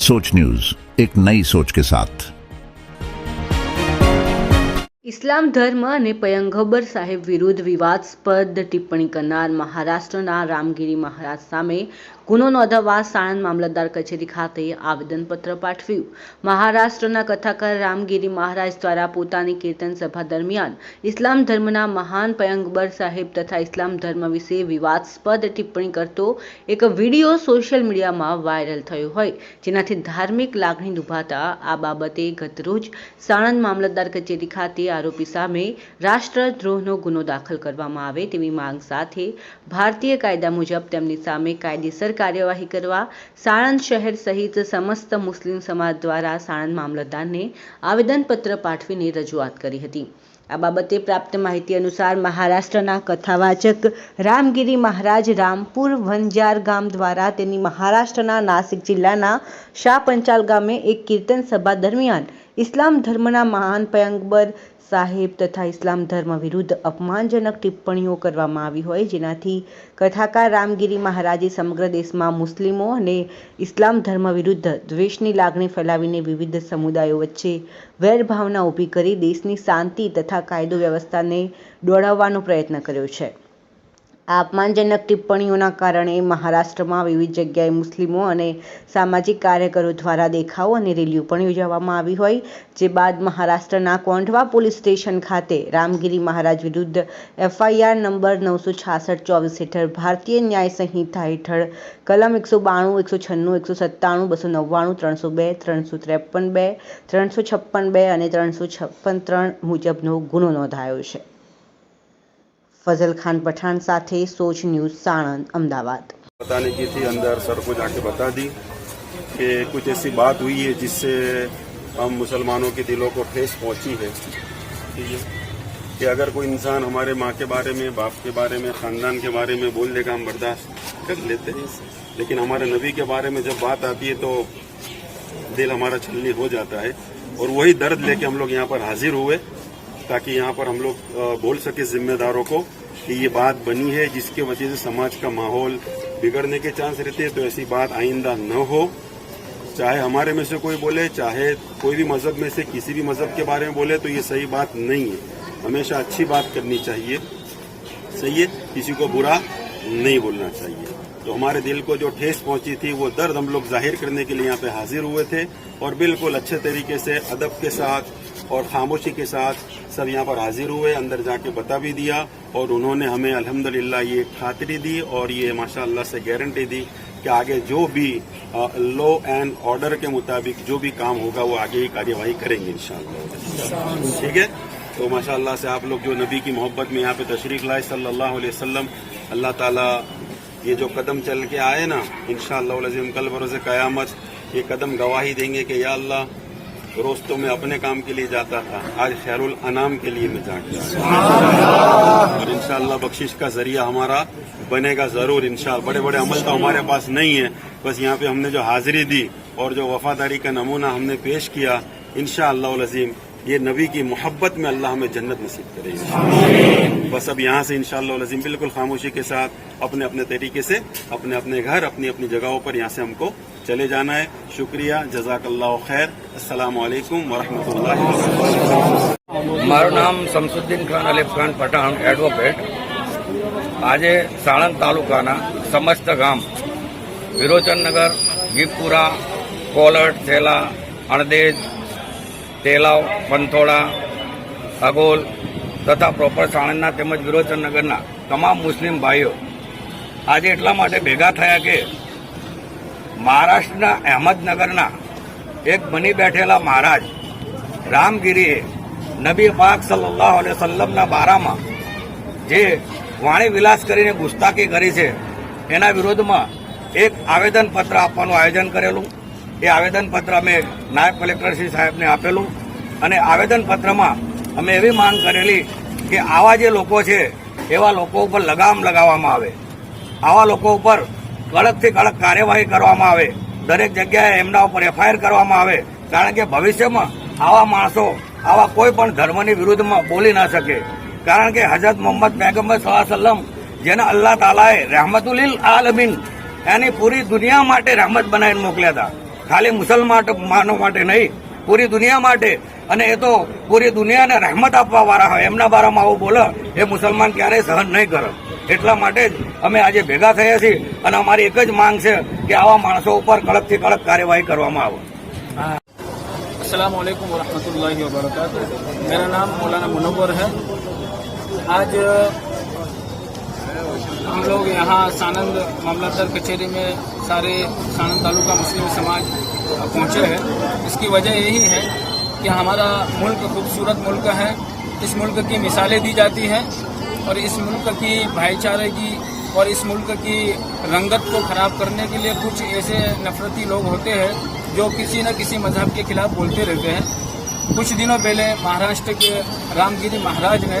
سوچ نیوز ایک نئی سوچ کے ساتھ۔ ઇસ્લામ ધર્મ અને પયંગબર સાહેબ વિરુદ્ધ વિવાદસ્પદ ટિપ્પણી કરનાર મહારાષ્ટ્રના રામગીરી મહારાજ સામે ગુનો નોંધાવવા સાણંદ મામલતદાર કચેરી ખાતે આવેદનપત્ર પાઠવ્યું. મહારાષ્ટ્રના કથાકાર રામગીરી મહારાજ દ્વારા પોતાની કીર્તન સભા દરમિયાન ઇસ્લામ ધર્મના મહાન પયંગબર સાહેબ તથા ઇસ્લામ ધર્મ વિશે વિવાદસ્પદ ટિપ્પણી કરતો એક વીડિયો સોશિયલ મીડિયામાં વાયરલ થયો હોય, જેનાથી ધાર્મિક લાગણી દુભાતા આ બાબતે ગતરોજ સાણંદ મામલતદાર કચેરી ખાતે આરોપી સામે રાષ્ટ્રદ્રોહનો ગુનો દાખલ કરવામાં આવે તેવી માંગ સાથે ભારતીય કાયદા મુજબ તેમની સામે કાયદેસર કાર્યવાહી કરવા સાણંદ શહેર સહિત સમસ્ત મુસ્લિમ સમાજ દ્વારા સાણંદ મામલતદારને આવેદનપત્ર પાઠવીને રજૂઆત કરી હતી. આ બાબતે પ્રાપ્ત માહિતી અનુસાર મહારાષ્ટ્રના કથાવાચક રામગીરી મહારાજ રામપુર વંજાર ગામ દ્વારા તેની મહારાષ્ટ્રના નાસિક જિલ્લાના શાહ પંચાલ ગામે એક કીર્તન સભા દરમિયાન ઇસ્લામ ધર્મના મહાન પયંગબર સાહેબ તથા ઇસ્લામ ધર્મ વિરુદ્ધ અપમાનજનક ટિપ્પણીઓ કરવામાં આવી હોય, જેનાથી કથાકાર રામગીરી મહારાજે સમગ્ર દેશમાં મુસ્લિમો અને ઇસ્લામ ધર્મ વિરુદ્ધ દ્વેષની લાગણી ફેલાવીને વિવિધ સમુદાયો વચ્ચે વેરભાવના ઊભી કરી દેશની શાંતિ તથા કાયદો વ્યવસ્થાને દોડાવવાનો પ્રયત્ન કર્યો છે. આ અપમાનજનક ટિપ્પણીઓના કારણે મહારાષ્ટ્રમાં વિવિધ જગ્યાએ મુસ્લિમો અને સામાજિક કાર્યકરો દ્વારા દેખાવો અને રેલીઓ પણ યોજવામાં આવી હોય, જે બાદ મહારાષ્ટ્રના કોંઢવા પોલીસ સ્ટેશન ખાતે રામગીરી મહારાજ વિરુદ્ધ એફઆઈઆર નંબર નવસો છાસઠ ચોવીસ હેઠળ ભારતીય ન્યાય સંહિતા હેઠળ કલમ એકસો બાણું, એકસો છન્નું, એકસો સત્તાણું, બસો નવ્વાણું, ત્રણસો બે, ત્રણસો ત્રેપન બે, ત્રણસો છપ્પન બે અને ત્રણસો છપ્પન ત્રણ મુજબનો ગુનો નોંધાયો છે. فضل خان پٹان ساتھ سوچ نیوز سارند احمد بتانے کی تھی اندر سر کو جا کے بتا دی کہ کچھ ایسی بات ہوئی ہے جس سے ہم مسلمانوں کے دلوں کو ٹھیس پہنچی ہے کہ اگر کوئی انسان ہمارے ماں کے بارے میں باپ کے بارے میں خاندان کے بارے میں بول دے کا ہم برداشت کر لیتے لیکن ہمارے نبی کے بارے میں جب بات آتی ہے تو دل ہمارا چھلنی ہو جاتا ہے اور وہی درد لے کے ہم لوگ یہاں پر حاضر ہوئے تاکہ یہاں پر ہم لوگ بول سکیں ذمہ داروں کو کہ یہ بات بنی ہے، جس کی وجہ سے سماج کا ماحول بگڑنے کے چانس رہتے تو ایسی بات آئندہ نہ ہو۔ چاہے ہمارے میں سے کوئی بولے، چاہے کوئی بھی مذہب میں سے کسی بھی مذہب کے بارے میں بولے، تو یہ صحیح بات نہیں ہے۔ ہمیشہ اچھی بات کرنی چاہیے۔ صحیح ہے، کسی کو برا نہیں بولنا چاہیے۔ تو ہمارے دل کو جو ٹھیس پہنچی تھی، وہ درد ہم لوگ ظاہر کرنے کے لیے یہاں پہ حاضر ہوئے تھے۔ اور بالکل اچھے طریقے سے، ادب کے ساتھ اور خاموشی کے ساتھ سب یہاں پر حاضر ہوئے، اندر جا کے بتا بھی دیا اور انہوں نے ہمیں الحمدللہ یہ خاطری دی اور یہ ماشاءاللہ سے گارنٹی دی کہ آگے جو بھی لو اینڈ آرڈر کے مطابق جو بھی کام ہوگا وہ آگے ہی کاریوائی کریں گے انشاءاللہ۔ ٹھیک ہے؟ تو ماشاءاللہ سے آپ لوگ جو نبی کی محبت میں یہاں پہ تشریف لائے صلی اللہ علیہ وسلم، اللہ تعالیٰ یہ جو قدم چل کے آئے نا، انشاءاللہ شاء اللہ کل بروز قیامت یہ قدم گواہی دیں گے کہ یا اللہ روز تو میں اپنے کام کے لیے جاتا تھا، آج خیر الانام کے لیے میں جاتا اور انشاءاللہ بخشش کا ذریعہ ہمارا بنے گا ضرور انشاءاللہ۔ بڑے بڑے عمل تو ہمارے پاس نہیں ہے بس یہاں پہ ہم نے جو حاضری دی اور جو وفاداری کا نمونہ ہم نے پیش کیا، انشاءاللہ العظیم یہ نبی کی محبت میں اللہ ہمیں جنت نصیب کرے گی بس اب یہاں سے انشاءاللہ شاء اللہ بالکل خاموشی کے ساتھ اپنے اپنے طریقے سے، اپنے اپنے گھر، اپنی اپنی جگہوں پر یہاں سے ہم کو چلے جانا ہے۔ شکریہ، جزاک اللہ خیر۔ السلام علیکم ورحمۃ اللہ وبرکاتہ۔ મારું خان શમસુદ્દીન خان અલીફ ખાન પઠાણ એડવોકેટ આજે સાણંદ તાલુકાના گام ગામ نگر، گیپورا کولٹ سیلا અણદેજ તેલાવ પંથોડા અગોલ તથા પ્રોપર સાણંદના તેમજ વિરોચનનગરના તમામ મુસ્લિમ ભાઈઓ આજે એટલા માટે ભેગા થયા કે મહારાષ્ટ્રના અહેમદનગરના એક બની બેઠેલા મહારાજ રામગીરીએ નબી પાક સલ્લાહ અને સલ્લમના બારામાં જે વાણી વિલાસ કરીને ગુસ્તાકી કરી છે, એના વિરોધમાં એક આવેદનપત્ર આપવાનું આયોજન કરેલું. એ આવેદનપત્ર અમે નાયબ કલેક્ટર શ્રી સાહેબને આપેલું. અને આવેદનપત્રમાં અમે એવી માંગ કરેલી કે આવા જે લોકો છે, એવા લોકો ઉપર લગામ લગાવવામાં આવે. આવા લોકો ઉપર કડકથી કડક કાર્યવાહી કરવામાં આવે. દરેક જગ્યાએ એમના ઉપર એફઆઈઆર કરવામાં આવે. કારણ કે ભવિષ્યમાં આવા માણસો, આવા કોઈ પણ ધર્મની વિરુદ્ધમાં બોલી ના શકે. કારણ કે હજરત મોહમ્મદ પૈગંબર સલ્લમ જેને અલ્લાહ તાલાએ રહેમતુલિલ આલમીન, એની પૂરી દુનિયા માટે રહેમત બનાવીને મોકલ્યા હતા. ખાલી મુસલમાનો માટે નહીં, પૂરી દુનિયા માટે. અને એ તો પૂરી દુનિયાને રહેમત આપવા વાળા હોય. એમના બારામાં આવું બોલે, એ મુસલમાન ક્યારેય સહન નહીં કરે. એટલા માટે જ અમે આજે ભેગા થયા છીએ અને અમારી એક જ માંગ છે કે આવા માણસો ઉપર કડકથી કડક કાર્યવાહી કરવામાં આવે. ہم لوگ یہاں سانند معاملہ کچہری میں سارے سانند تعلقہ مسلم سماج پہنچے ہیں۔ اس کی وجہ یہی ہے کہ ہمارا ملک خوبصورت ملک ہے۔ اس ملک کی مثالیں دی جاتی ہیں اور اس ملک کی بھائی چارے کی اور اس ملک کی رنگت کو خراب کرنے کے لیے کچھ ایسے نفرتی لوگ ہوتے ہیں جو کسی نہ کسی مذہب کے خلاف بولتے رہتے ہیں۔ کچھ دنوں پہلے مہاراشٹر کے رام گیری مہاراج نے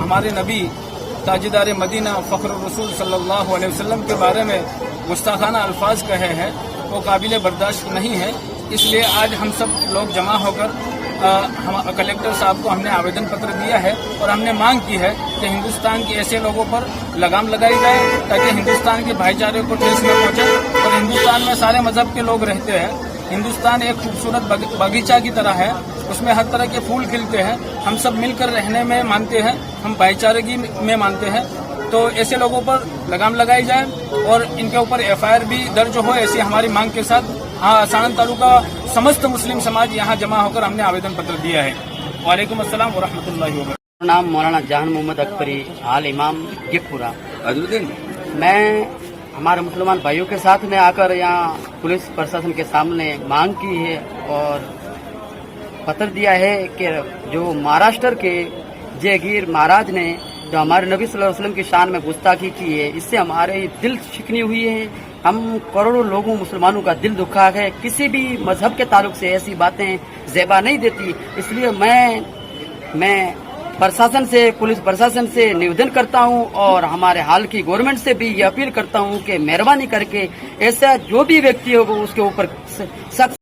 ہمارے نبی تاجدار مدینہ فخر الرسول صلی اللہ علیہ وسلم کے بارے میں گستاخانہ الفاظ کہے ہیں، وہ قابل برداشت نہیں ہے اس لیے آج ہم سب لوگ جمع ہو کر ہم کلیکٹر صاحب کو ہم نے آویدن پتر دیا ہے اور ہم نے مانگ کی ہے کہ ہندوستان کے ایسے لوگوں پر لگام لگائی جائے تاکہ ہندوستان کے بھائی چارے کو ٹیس میں پہنچے اور ہندوستان میں سارے مذہب کے لوگ رہتے ہیں۔ ہندوستان ایک خوبصورت باغیچہ کی طرح ہے۔ اس میں ہر طرح کے پھول کھلتے ہیں ہم سب مل کر رہنے میں مانتے ہیں ہم بھائی چارگی میں مانتے ہیں۔ تو ایسے لوگوں پر لگام لگائی جائے اور ان کے اوپر ایف آئی آر بھی درج ہو ایسی ہماری مانگ کے ساتھ۔ ہاں سانند تعلقہ سمست مسلم سماج یہاں جمع ہو کر ہم نے آویدن پتر دیا ہے۔ وعلیکم السلام ورحمۃ اللہ وبرکاتہ۔ نام مولانا جہان محمد اکبری حال امام گپورا میں ہمارے مسلمان بھائیوں کے ساتھ میں آ کر یہاں پولیس پرشاسن کے سامنے مانگ کی ہے اور پتر دیا ہے کہ جو مہاراشٹر کے جے گیر مہاراج نے جو ہمارے نبی صلی اللہ علیہ وسلم کی شان میں گستاخی کی ہے، اس سے ہمارے دل شکنی ہوئی ہے۔ ہم کروڑوں لوگوں، مسلمانوں کا دل دکھا ہے۔ کسی بھی مذہب کے تعلق سے ایسی باتیں زیبا نہیں دیتی۔ اس لیے میں میں پرشاسن سے، پولیس پرشاسن سے نویدن کرتا ہوں اور ہمارے حال کی گورنمنٹ سے بھی یہ اپیل کرتا ہوں کہ مہربانی کر کے ایسا جو بھی ویکتی ہوگا اس کے اوپر سخت